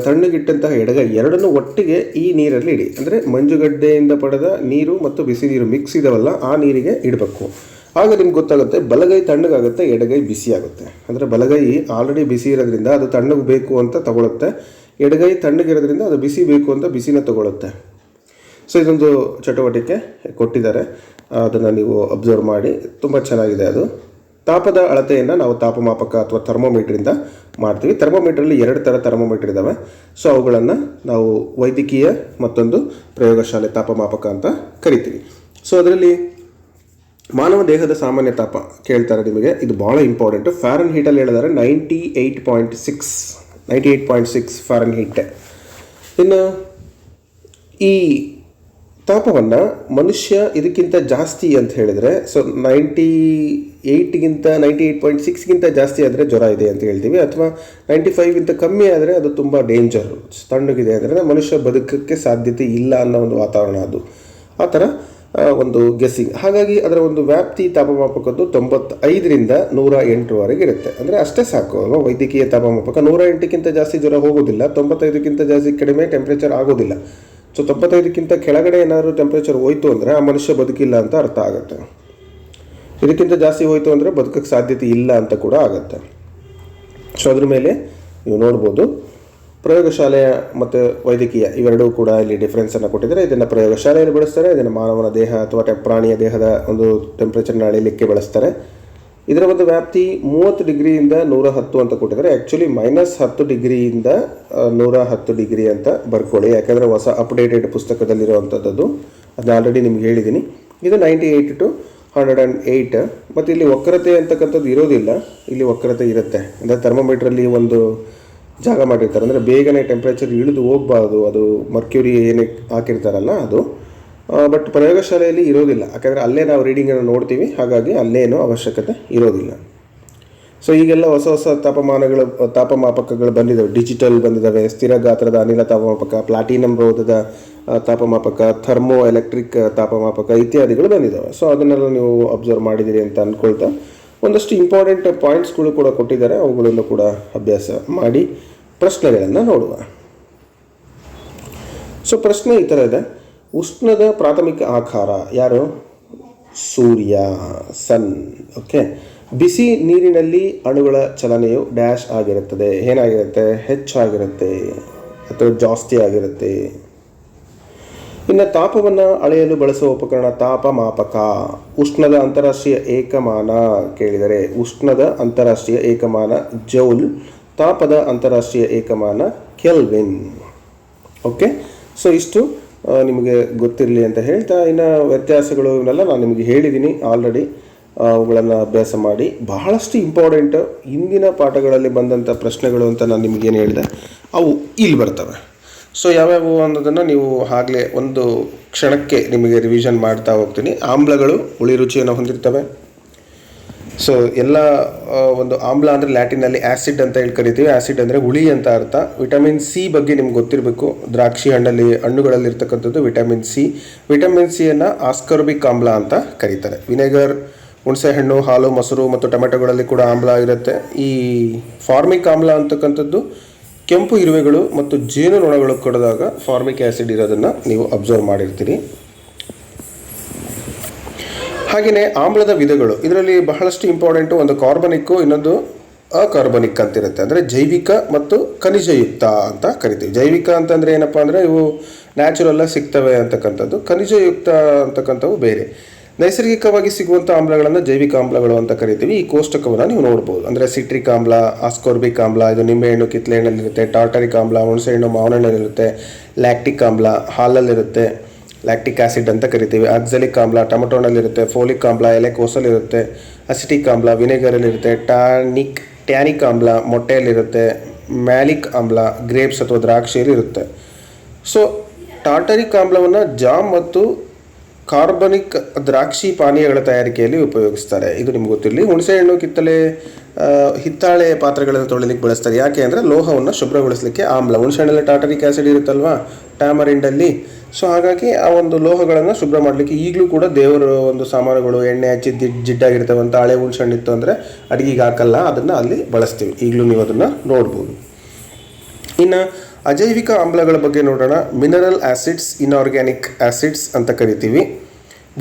ತಣ್ಣಗಿಟ್ಟಂತಹ ಎಡಗೈ ಎರಡನ್ನೂ ಒಟ್ಟಿಗೆ ಈ ನೀರಲ್ಲಿ ಇಡಿ. ಅಂದರೆ, ಮಂಜುಗಡ್ಡೆಯಿಂದ ಪಡೆದ ನೀರು ಮತ್ತು ಬಿಸಿ ನೀರು ಮಿಕ್ಸ್ ಇದಾವಲ್ಲ, ಆ ನೀರಿಗೆ ಇಡಬೇಕು. ಆಗ ನಿಮ್ಗೆ ಗೊತ್ತಾಗುತ್ತೆ, ಬಲಗೈ ತಣ್ಣಗಾಗುತ್ತೆ, ಎಡಗೈ ಬಿಸಿ ಆಗುತ್ತೆ. ಅಂದರೆ, ಬಲಗೈ ಆಲ್ರೆಡಿ ಬಿಸಿ ಇರೋದ್ರಿಂದ ಅದು ತಣ್ಣಗೆ ಬೇಕು ಅಂತ ತಗೊಳುತ್ತೆ. ಎಡಗೈ ತಣ್ಣಗಿರೋದ್ರಿಂದ ಅದು ಬಿಸಿ ಬೇಕು ಅಂತ ಬಿಸಿನ ತಗೊಳುತ್ತೆ. ಸೊ ಇದೊಂದು ಚಟುವಟಿಕೆ ಕೊಟ್ಟಿದ್ದಾರೆ. ಅದನ್ನು ನೀವು ಅಬ್ಸರ್ವ್ ಮಾಡಿ, ತುಂಬ ಚೆನ್ನಾಗಿದೆ ಅದು. ತಾಪದ ಅಳತೆಯನ್ನು ನಾವು ತಾಪಮಾಪಕ ಅಥವಾ ಥರ್ಮೋಮೀಟ್ರಿಂದ ಮಾಡ್ತೀವಿ. ಥರ್ಮೋಮೀಟ್ರಲ್ಲಿ ಎರಡು ಥರ ಥರ್ಮೋಮೀಟ್ರ್ ಇದ್ದಾವೆ ಸೊ ಅವುಗಳನ್ನು ನಾವು ವೈದ್ಯಕೀಯ ಮತ್ತೊಂದು ಪ್ರಯೋಗಶಾಲೆ ತಾಪಮಾಪಕ ಅಂತ ಕರಿತೀವಿ. ಸೊ ಅದರಲ್ಲಿ ಮಾನವ ದೇಹದ ಸಾಮಾನ್ಯ ತಾಪ ಕೇಳ್ತಾರೆ ನಿಮಗೆ. ಇದು ಭಾಳ ಇಂಪಾರ್ಟೆಂಟು ಫ್ಯಾರನ್ ಹೀಟಲ್ಲಿ ಹೇಳಿದರೆ ninety eight point six ninety eight point six Fahrenheit ಇನ್ನು ಈ ತಾಪವನ್ನು ಮನುಷ್ಯ ಇದಕ್ಕಿಂತ ಜಾಸ್ತಿ ಅಂತ ಹೇಳಿದರೆ ಸೊ ನೈಂಟಿ ಏಯ್ಟ್ಗಿಂತ ನೈಂಟಿ ಏಯ್ಟ್ ಪಾಯಿಂಟ್ ಸಿಕ್ಸ್ಗಿಂತ ಜಾಸ್ತಿ ಆದರೆ ಜ್ವರ ಇದೆ ಅಂತ ಹೇಳ್ತೀವಿ, ಅಥವಾ ನೈಂಟಿ ಫೈವ್ಗಿಂತ ಕಮ್ಮಿ ಆದರೆ ಅದು ತುಂಬ ಡೇಂಜರ್ ತಣ್ಣಗಿದೆ ಅಂದರೆ ಮನುಷ್ಯ ಬದುಕಕ್ಕೆ ಸಾಧ್ಯತೆ ಇಲ್ಲ ಅನ್ನೋ ಒಂದು ವಾತಾವರಣ ಅದು. ಆ ಥರ ಒಂದು ಗೆಸ್ಸಿಂಗ್ ಹಾಗಾಗಿ ಅದರ ಒಂದು ವ್ಯಾಪ್ತಿ ತಾಪಮಾಪಕದ್ದು ತೊಂಬತ್ತೈದರಿಂದ ನೂರ ಎಂಟರವರೆಗೆ ಇರುತ್ತೆ. ಅಂದರೆ ಅಷ್ಟೇ ಸಾಕು ಅಲ್ವಾ? ವೈದ್ಯಕೀಯ ತಾಪಮಾಪಕ ನೂರ ಎಂಟಕ್ಕಿಂತ ಜಾಸ್ತಿ ಜ್ವರ ಹೋಗೋದಿಲ್ಲ, ತೊಂಬತ್ತೈದಕ್ಕಿಂತ ಜಾಸ್ತಿ ಕಡಿಮೆ ಟೆಂಪ್ರೇಚರ್ ಆಗೋದಿಲ್ಲ. ಸೊ ತೊಂಬತ್ತೈದಕ್ಕಿಂತ ಕೆಳಗಡೆ ಏನಾದರೂ ಟೆಂಪ್ರೇಚರ್ ಹೋಯ್ತು ಅಂದರೆ ಆ ಮನುಷ್ಯ ಬದುಕಿಲ್ಲ ಅಂತ ಅರ್ಥ ಆಗುತ್ತೆ. ಇದಕ್ಕಿಂತ ಜಾಸ್ತಿ ಹೋಯ್ತು ಅಂದರೆ ಬದುಕಕ್ಕೆ ಸಾಧ್ಯತೆ ಇಲ್ಲ ಅಂತ ಕೂಡ ಆಗುತ್ತೆ. ಸೊ ಅದ್ರ ಮೇಲೆ ನೀವು ನೋಡ್ಬೋದು. ಪ್ರಯೋಗಶಾಲೆಯ ಮತ್ತು ವೈದ್ಯಕೀಯ ಇವೆರಡೂ ಕೂಡ ಇಲ್ಲಿ ಡಿಫ್ರೆನ್ಸನ್ನು ಕೊಟ್ಟಿದ್ದಾರೆ. ಇದನ್ನು ಪ್ರಯೋಗಶಾಲೆಯಲ್ಲಿ ಬಳಸ್ತಾರೆ, ಇದನ್ನು ಮಾನವನ ದೇಹ ಅಥವಾ ಪ್ರಾಣಿಯ ದೇಹದ ಒಂದು ಟೆಂಪ್ರೇಚರ್ನ ಅಳಿಲಿಕ್ಕೆ ಬಳಸ್ತಾರೆ. ಇದರ ಒಂದು ವ್ಯಾಪ್ತಿ ಮೂವತ್ತು ಡಿಗ್ರಿಯಿಂದ ನೂರ ಹತ್ತು ಅಂತ ಕೊಟ್ಟಿದ್ದಾರೆ. ಆ್ಯಕ್ಚುಲಿ ಮೈನಸ್ ಹತ್ತು ಡಿಗ್ರಿಯಿಂದ ನೂರ ಹತ್ತು ಡಿಗ್ರಿ ಅಂತ ಬರ್ಕೊಳ್ಳಿ. ಯಾಕಂದರೆ ಹೊಸ ಅಪ್ಡೇಟೆಡ್ ಪುಸ್ತಕದಲ್ಲಿರುವಂಥದ್ದು ಅದನ್ನ ಆಲ್ರೆಡಿ ನಿಮ್ಗೆ ಹೇಳಿದ್ದೀನಿ ಇದು ninety eight to hundred and eight ಮತ್ತು ಇಲ್ಲಿ ವಕ್ರತೆ ಅಂತಕ್ಕಂಥದ್ದು ಇರೋದಿಲ್ಲ. ಇಲ್ಲಿ ವಕ್ರತೆ ಇರುತ್ತೆ. ಅಂದರೆ ಥರ್ಮೋಮೀಟ್ರಲ್ಲಿ ಒಂದು ಜಾಗ ಮಾಡಿರ್ತಾರೆ. ಅಂದರೆ ಬೇಗನೆ ಟೆಂಪ್ರೇಚರ್ ಇಳಿದು ಹೋಗ್ಬಾರ್ದು. ಅದು ಮರ್ಕ್ಯೂರಿ ಏನೇ ಹಾಕಿರ್ತಾರಲ್ಲ ಅದು. ಬಟ್ ಪ್ರಯೋಗಶಾಲೆಯಲ್ಲಿ ಇರೋದಿಲ್ಲ. ಯಾಕಂದರೆ ಅಲ್ಲೇ ನಾವು ರೀಡಿಂಗನ್ನು ನೋಡ್ತೀವಿ. ಹಾಗಾಗಿ ಅಲ್ಲೇನೂ ಅವಶ್ಯಕತೆ ಇರೋದಿಲ್ಲ. ಸೊ ಈಗೆಲ್ಲ ಹೊಸ ಹೊಸ ತಾಪಮಾನಗಳು, ತಾಪಮಾಪಕಗಳು ಬಂದಿದ್ದಾವೆ ಡಿಜಿಟಲ್ ಬಂದಿದ್ದಾವೆ ಸ್ಥಿರ ಗಾತ್ರದ ಅನಿಲ ತಾಪಮಾಪಕ ಪ್ಲಾಟಿನಮ್ ರೋಧದ ತಾಪಮಾಪಕ ಥರ್ಮೋ ಎಲೆಕ್ಟ್ರಿಕ್ ತಾಪಮಾಪಕ ಇತ್ಯಾದಿಗಳು ಬಂದಿದ್ದಾವೆ ಸೊ ಅದನ್ನೆಲ್ಲ ನೀವು ಅಬ್ಸರ್ವ್ ಮಾಡಿದ್ದೀರಿ ಅಂತ ಅಂದ್ಕೊಳ್ತಾ ಒಂದಷ್ಟು ಇಂಪಾರ್ಟೆಂಟ್ ಪಾಯಿಂಟ್ಸ್ಗಳು ಕೂಡ ಕೊಟ್ಟಿದ್ದಾರೆ. ಅವುಗಳನ್ನು ಕೂಡ ಅಭ್ಯಾಸ ಮಾಡಿ ಪ್ರಶ್ನೆಗಳನ್ನು ನೋಡುವ. ಸೊ ಪ್ರಶ್ನೆ ಈ ಥರ ಇದೆ. ಉಷ್ಣದ ಪ್ರಾಥಮಿಕ ಆಕಾರ ಯಾರು? ಸೂರ್ಯ, ಸನ್ ಓಕೆ ಬಿಸಿ ನೀರಿನಲ್ಲಿ ಅಣುಗಳ ಚಲನೆಯು ಡ್ಯಾಶ್ ಆಗಿರುತ್ತದೆ. ಏನಾಗಿರುತ್ತೆ? ಹೆಚ್ಚಾಗಿರುತ್ತೆ ಅಥವಾ ಜಾಸ್ತಿ ಆಗಿರುತ್ತೆ. ಇನ್ನು ತಾಪವನ್ನು ಅಳೆಯಲು ಬಳಸುವ ಉಪಕರಣ ತಾಪಮಾಪಕ. ಉಷ್ಣದ ಅಂತಾರಾಷ್ಟ್ರೀಯ ಏಕಮಾನ ಕೇಳಿದರೆ ಉಷ್ಣದ ಅಂತಾರಾಷ್ಟ್ರೀಯ ಏಕಮಾನ ಜೌಲ್, ತಾಪದ ಅಂತಾರಾಷ್ಟ್ರೀಯ ಏಕಮಾನ ಕೆಲ್ವಿನ್. ಓಕೆ ಸೊ ಇಷ್ಟು ನಿಮಗೆ ಗೊತ್ತಿರಲಿ ಅಂತ ಹೇಳ್ತಾ, ಇನ್ನು ವ್ಯತ್ಯಾಸಗಳು ಇವನ್ನೆಲ್ಲ ನಾನು ನಿಮಗೆ ಹೇಳಿದ್ದೀನಿ ಆಲ್ರೆಡಿ ಅವುಗಳನ್ನು ಅಭ್ಯಾಸ ಮಾಡಿ. ಬಹಳಷ್ಟು ಇಂಪಾರ್ಟೆಂಟ್ ಇಂದಿನ ಪಾಠಗಳಲ್ಲಿ ಬಂದಂಥ ಪ್ರಶ್ನೆಗಳು ಅಂತ ನಾನು ನಿಮಗೇನು ಹೇಳಿದೆ, ಅವು ಇಲ್ಲಿ ಬರ್ತವೆ. ಸೊ ಯಾವ್ಯಾವು ಅನ್ನೋದನ್ನು ನೀವು ಆಗಲೇ ಒಂದು ಕ್ಷಣಕ್ಕೆ ನಿಮಗೆ ರಿವಿಷನ್ ಮಾಡ್ತಾ ಹೋಗ್ತೀನಿ. ಆಮ್ಲಗಳು, ಹುಳಿ ರುಚಿಯನ್ನು ಹೊಂದಿರ್ತವೆ. ಸೊ ಎಲ್ಲ ಒಂದು ಆಮ್ಲ ಅಂದರೆ ಲ್ಯಾಟಿನಲ್ಲಿ ಆ್ಯಸಿಡ್ ಅಂತ ಹೇಳಿ ಕರಿತೀವಿ. ಆ್ಯಸಿಡ್ ಅಂದರೆ ಹುಳಿ ಅಂತ ಅರ್ಥ. ವಿಟಮಿನ್ ಸಿ ಬಗ್ಗೆ ನಿಮ್ಗೆ ಗೊತ್ತಿರಬೇಕು. ದ್ರಾಕ್ಷಿ ಹಣ್ಣಲ್ಲಿ, ಹಣ್ಣುಗಳಲ್ಲಿ ಇರ್ತಕ್ಕಂಥದ್ದು ವಿಟಮಿನ್ ಸಿ. ವಿಟಮಿನ್ ಸಿಯನ್ನು ಆಸ್ಕರ್ಬಿಕ್ ಆಮ್ಲ ಅಂತ ಕರೀತಾರೆ. ವಿನೆಗರ್ ಹುಣಸೆಹಣ್ಣು ಹಾಲು, ಮೊಸರು ಮತ್ತು ಟೊಮೆಟೊಗಳಲ್ಲಿ ಕೂಡ ಆಮ್ಲ ಇರುತ್ತೆ. ಈ ಫಾರ್ಮಿಕ್ ಆಮ್ಲ ಅಂತಕ್ಕಂಥದ್ದು ಕೆಂಪು ಇರುವೆಗಳು ಮತ್ತು ಜೇನುನೊಣಗಳು ಕೊಡಿದಾಗ ಫಾರ್ಮಿಕ್ ಆ್ಯಸಿಡ್ ಇರೋದನ್ನು ನೀವು ಅಬ್ಸರ್ವ್ ಮಾಡಿರ್ತೀರಿ. ಹಾಗೆಯೇ ಆಮ್ಲದ ವಿಧಗಳು. ಇದರಲ್ಲಿ ಬಹಳಷ್ಟು ಇಂಪಾರ್ಟೆಂಟು ಒಂದು ಕಾರ್ಬನಿಕ್ಕು ಇನ್ನೊಂದು ಅಕಾರ್ಬನಿಕ್ ಅಂತಿರುತ್ತೆ. ಅಂದರೆ ಜೈವಿಕ ಮತ್ತು ಖನಿಜಯುಕ್ತ ಅಂತ ಕರಿತೀವಿ. ಜೈವಿಕ ಅಂತಂದರೆ ಏನಪ್ಪ ಅಂದರೆ ಇವು ನ್ಯಾಚುರಲ್ಲಾಗಿ ಸಿಗ್ತವೆ ಅಂತಕ್ಕಂಥದ್ದು. ಖನಿಜಯುಕ್ತ ಅಂತಕ್ಕಂಥವು ಬೇರೆ. ನೈಸರ್ಗಿಕವಾಗಿ ಸಿಗುವಂಥ ಆಮ್ಲಗಳನ್ನು ಜೈವಿಕ ಆಮ್ಲಗಳು ಅಂತ ಕರಿತೀವಿ. ಈ ಕೋಷ್ಟಕವನ್ನು ನೀವು ನೋಡ್ಬೋದು. ಅಂದರೆ ಸಿಟ್ರಿಕ್ ಆಮ್ಲ ಆಸ್ಕೋರ್ಬಿಕ್ ಆಮ್ಲ, ಇದು ನಿಂಬೆಹಣ್ಣು ಕಿತ್ಲೆ ಹಣ್ಣಲ್ಲಿರುತ್ತೆ ಟಾರ್ಟರಿಕ್ ಆಮ್ಲ ಹುಣಸೆಹಣ್ಣು ಹಣ್ಣು ಹಣ್ಣಲ್ಲಿರುತ್ತೆ ಲ್ಯಾಕ್ಟಿಕ್ ಆಮ್ಲ, ಹಾಲಲ್ಲಿರುತ್ತೆ. ಲ್ಯಾಕ್ಟಿಕ್ ಆಸಿಡ್ ಅಂತ ಕರಿತೀವಿ. ಆಕ್ಸಲಿಕ್ ಆಮ್ಲ ಟೊಮಟೊನಲ್ಲಿರುತ್ತೆ, ಫೋಲಿಕ್ ಆಮ್ಲ ಎಲೆಕೋಸಲ್ಲಿರುತ್ತೆ, ಅಸಿಟಿಕ್ ಆಮ್ಲ ವಿನೆಗರಲ್ಲಿರುತ್ತೆ, ಟಾನಿಕ್, ಟ್ಯಾನಿಕ್ ಆಮ್ಲ ಮೊಟ್ಟೆಯಲ್ಲಿರುತ್ತೆ, ಮ್ಯಾಲಿಕ್ ಆಮ್ಲ ಗ್ರೇಪ್ಸ್ ಅಥವಾ ದ್ರಾಕ್ಷಿಯಲ್ಲಿ ಇರುತ್ತೆ ಸೊ ಟಾರ್ಟರಿಕ್ ಆಮ್ಲವನ್ನು ಜಾಮ್ ಮತ್ತು ಕಾರ್ಬನಿಕ್ ದ್ರಾಕ್ಷಿ ಪಾನೀಯಗಳ ತಯಾರಿಕೆಯಲ್ಲಿ ಉಪಯೋಗಿಸ್ತಾರೆ. ಇದು ನಿಮ್ಗೆ ಗೊತ್ತಿರಲಿ. ಹುಣಸೆಹಣ್ಣು ಕಿತ್ತಳೆ ಆ, ಹಿತ್ತಾಳೆ ಪಾತ್ರೆಗಳನ್ನು ತೊಳಿಲಿಕ್ಕೆ ಬಳಸ್ತಾರೆ. ಯಾಕೆ ಅಂದರೆ ಲೋಹವನ್ನು ಶುಭ್ರಗೊಳಿಸಲಿಕ್ಕೆ ಆಮ್ಲ. ಹುಣಸೆಹಣ್ಣಲ್ಲಿ ಟಾಟರಿಕ್ ಆ್ಯಸಿಡ್ ಇರುತ್ತಲ್ವಾ? ಟ್ಯಾಮರಿಂಡಲ್ಲಿ. ಸೊ ಹಾಗಾಗಿ ಆ ಒಂದು ಲೋಹಗಳನ್ನು ಶುಭ್ರ ಮಾಡಲಿಕ್ಕೆ ಈಗಲೂ ಕೂಡ ದೇವರ ಒಂದು ಸಾಮಾನುಗಳು ಎಣ್ಣೆ ಹಚ್ಚಿ ದಿಡ್ ಜಿಡ್ಡಾಗಿರ್ತವಂಥ ಹಳೆ ಹುಣಸೆಹಣ್ಣು ಇತ್ತು ಅಂದರೆ ಅಡುಗೆಗೆ ಹಾಕಲ್ಲ. ಅದನ್ನು ಅಲ್ಲಿ ಬಳಸ್ತೀವಿ. ಈಗಲೂ ನೀವು ಅದನ್ನು ನೋಡ್ಬೋದು. ಇನ್ನು ಅಜೈವಿಕ ಆಮ್ಲಗಳ ಬಗ್ಗೆ ನೋಡೋಣ. ಮಿನರಲ್ ಆಸಿಡ್ಸ್, ಇನ್ಆರ್ಗ್ಯಾನಿಕ್ ಆಸಿಡ್ಸ್ ಅಂತ ಕರಿತೀವಿ.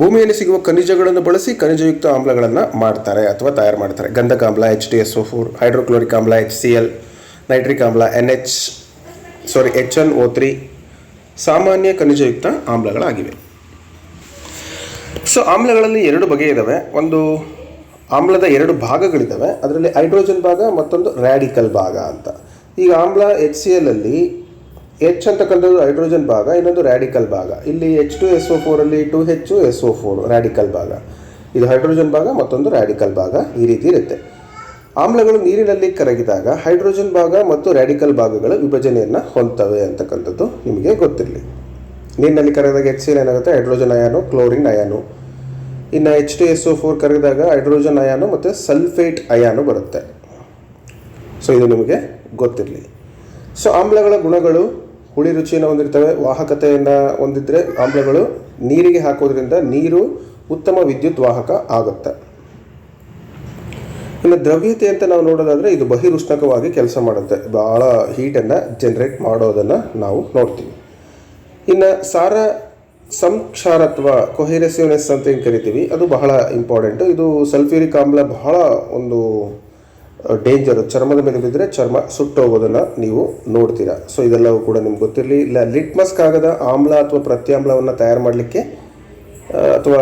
ಭೂಮಿಯಲ್ಲಿ ಸಿಗುವ ಖನಿಜಗಳನ್ನು ಬಳಸಿ ಖನಿಜಯುಕ್ತ ಆಮ್ಲಗಳನ್ನು ಮಾಡ್ತಾರೆ ಅಥವಾ ತಯಾರು ಮಾಡ್ತಾರೆ. ಗಂಧಕ ಆಮ್ಲ H D S O four hydrochloric ಆಮ್ಲ ಎಚ್ ಸಿ ಎಲ್ ನೈಟ್ರಿಕ್ ಆಮ್ಲ N H sorry H N O three ಸಾಮಾನ್ಯ ಖನಿಜಯುಕ್ತ ಆಮ್ಲಗಳಾಗಿವೆ. ಸೊ ಆಮ್ಲಗಳಲ್ಲಿ ಎರಡು ಬಗೆ ಇದ್ದಾವೆ ಒಂದು ಆಮ್ಲದ ಎರಡು ಭಾಗಗಳಿದ್ದಾವೆ ಅದರಲ್ಲಿ ಹೈಡ್ರೋಜನ್ ಭಾಗ, ಮತ್ತೊಂದು ರ್ಯಾಡಿಕಲ್ ಭಾಗ ಅಂತ. ಈಗ ಆಮ್ಲ ಎಚ್ ಸಿ ಎಲ್ ಅಲ್ಲಿ ಎಚ್ ಅಂತಕ್ಕಂಥದ್ದು ಹೈಡ್ರೋಜನ್ ಭಾಗ, ಇನ್ನೊಂದು ರ್ಯಾಡಿಕಲ್ ಭಾಗ. ಇಲ್ಲಿ ಎಚ್ ಟು ಎಸ್ ಒ ಫೋರಲ್ಲಿ ಟು ಹೆಚ್ಚು ಎಸ್ ಒ ಫೋರ್ ರ್ಯಾಡಿಕಲ್ ಭಾಗ. ಇದು ಹೈಡ್ರೋಜನ್ ಭಾಗ, ಮತ್ತೊಂದು ರ್ಯಾಡಿಕಲ್ ಭಾಗ ಈ ರೀತಿ ಇರುತ್ತೆ. ಆಮ್ಲಗಳು ನೀರಿನಲ್ಲಿ ಕರಗಿದಾಗ ಹೈಡ್ರೋಜನ್ ಭಾಗ ಮತ್ತು ರ್ಯಾಡಿಕಲ್ ಭಾಗಗಳು ವಿಭಜನೆಯನ್ನು ಹೊಂದ್ತವೆ ಅಂತಕ್ಕಂಥದ್ದು ನಿಮಗೆ ಗೊತ್ತಿರಲಿ. ನೀರಿನಲ್ಲಿ ಕರಗಿದಾಗ ಎಚ್ ಸಿ ಎಲ್ ಏನಾಗುತ್ತೆ? Hydrogen ion, chlorine ion. ಇನ್ನು H two S O four ಕರಗಿದಾಗ hydrogen ion ಮತ್ತು ಸಲ್ಫೇಟ್ ಅಯಾನು ಬರುತ್ತೆ. ಸೊ ಇದು ನಿಮಗೆ ಗೊತ್ತಿರಲಿ. ಸೊ ಆಮ್ಲಗಳ ಗುಣಗಳು ಹುಳಿ ರುಚಿಯನ್ನು ಹೊಂದಿರ್ತವೆ. ವಾಹಕತೆಯನ್ನು ಹೊಂದಿದ್ರೆ ಆಮ್ಲಗಳು ನೀರಿಗೆ ಹಾಕೋದ್ರಿಂದ ನೀರು ಉತ್ತಮ ವಿದ್ಯುತ್ ವಾಹಕ ಆಗುತ್ತೆ. ಇನ್ನು ದ್ರವ್ಯತೆ ಅಂತ ನಾವು ನೋಡೋದಾದರೆ ಇದು ಬಹಿರುಷ್ಣಕವಾಗಿ ಕೆಲಸ ಮಾಡುತ್ತೆ. ಭಾಳ ಹೀಟನ್ನು ಜನ್ರೇಟ್ ಮಾಡೋದನ್ನು ನಾವು ನೋಡ್ತೀವಿ. ಇನ್ನು ಸಾರ ಸಂಕ್ಷಾರತ್ವ ಕೊಹಿರೆಸಿವ್ನೆಸ್ ಅಂತ ಏನು ಕರಿತೀವಿ. ಅದು ಬಹಳ ಇಂಪಾರ್ಟೆಂಟು ಇದು ಸಲ್ಫ್ಯೂರಿಕ್ ಆಮ್ಲ ಬಹಳ ಒಂದು ಡೇಂಜರ್ ಚರ್ಮದ ಮೇಲೆ ಬಿದ್ದರೆ ಚರ್ಮ ಸುಟ್ಟೋಗೋದನ್ನು ನೀವು ನೋಡ್ತೀರಾ. ಸೊ ಇದೆಲ್ಲವೂ ಕೂಡ ನಿಮ್ಗೆ ಗೊತ್ತಿರಲಿ. ಇಲ್ಲ ಲಿಟ್ಮಸ್ ಕಾಗದ ಆಮ್ಲ ಅಥವಾ ಪ್ರತ್ಯಾಮ್ಲವನ್ನು ತಯಾರು ಮಾಡಲಿಕ್ಕೆ ಅಥವಾ